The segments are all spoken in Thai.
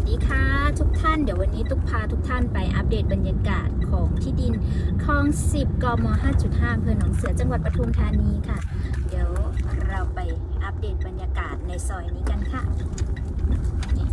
วัสดีค่ะ ทุกท่านเดี๋ยววันนี้ตุกพาทุกท่านไปอัปเดตบรรยากาศของที่ดินคลอง 10 กม 5.5อำเภอหนองเสือจังหวัดปทุมธานีค่ะ เดี๋ยวเราไปอัปเดตบรรยากาศในซอยนี้กันค่ะนี่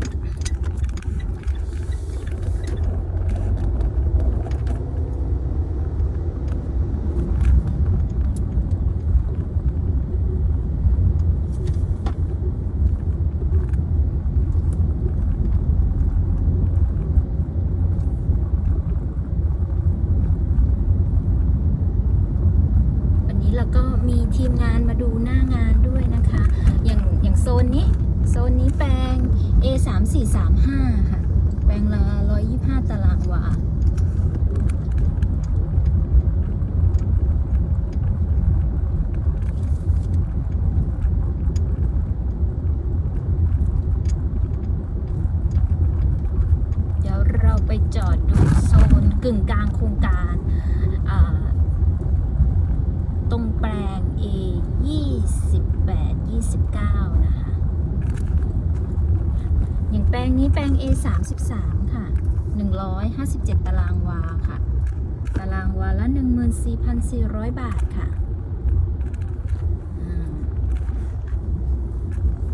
วันนี้เราก็มี ทีมงานมาดูหน้างานด้วยนะคะ อย่างอย่างโซนนี้ โซนนี้แปลง A 3 4 3 5ค่ะ แปลงละ125 ตารางวาเดี๋ยวเราไปจอดดูโซนกึ่งกลางโครงการอ่าตรงแปลง A 28 29 นะคะ อย่าง แปลงนี้แปลง A 33ค่ะ 157 ตารางวาค่ะ ตารางวาละ 14,400 บาทค่ะ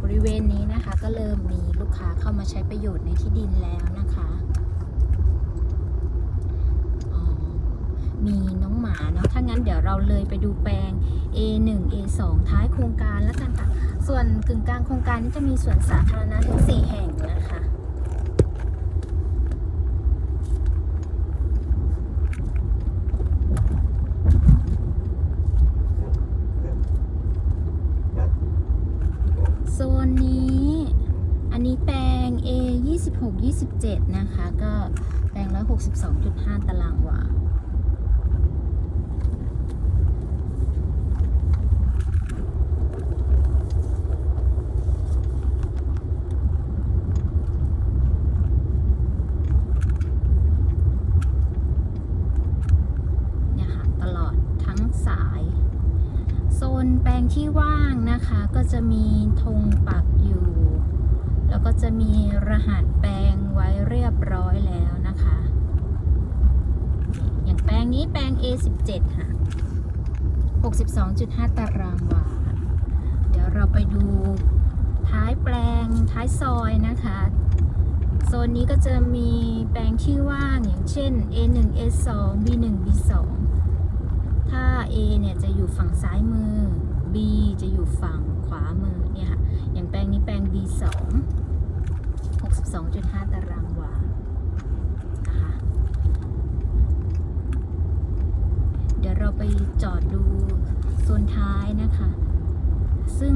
บริเวณนี้นะคะก็เริ่มมีลูกค้าเข้ามาใช้ประโยชน์ในที่ดินแล้วนะคะ มีน้องหมาเนาะ ถ้างั้นเดี๋ยวเราเลยไปดูแปลง A1 A2 ท้ายโครงการแล้วกันค่ะ ส่วนกึ่งกลางโครงการนี้จะมีสวนสาธารณะถึง4แห่งนะคะโซนนี้ อันนี้แปลง A 26 27 นะคะ ก็แปลง162.5 ตารางวา เนี่ยค่ะ ตลอดทั้ง สาย โซนแปลงที่ว่างนะคะก็จะมีธงปักอยู่ แล้วก็จะมีรหัสแปลงไว้เรียบร้อยแล้วนะคะ อย่างแปลงนี้แปลง A17 ค่ะ 62.5 ตารางวา เดี๋ยวเราไปดูท้ายแปลงท้ายซอยนะคะโซนนี้ก็จะมีแปลงที่ว่างอย่างเช่น A1 A2 B1 B2 A เนี่ยจะอยู่ฝั่งซ้ายมือ B จะอยู่ฝั่งขวามือเนี่ยค่ะ อย่างแปลงนี้แปลง B2 62.5 ตารางวา นะคะ เดี๋ยวเราไปจอดดูโซนท้ายนะคะ ซึ่ง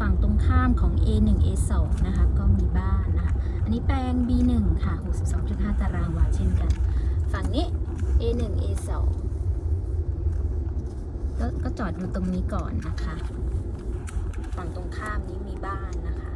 ฝั่งตรงข้ามของ A1 A2 นะคะ ก็มีบ้านนะคะ อันนี้แปลง B1 ค่ะ 62.5 ตารางวาเช่นกัน ฝั่งนี้ A1 A2 ก็จอดดูตรงนี้ก่อนนะคะ ฝั่งตรงข้ามนี้มีบ้านนะคะ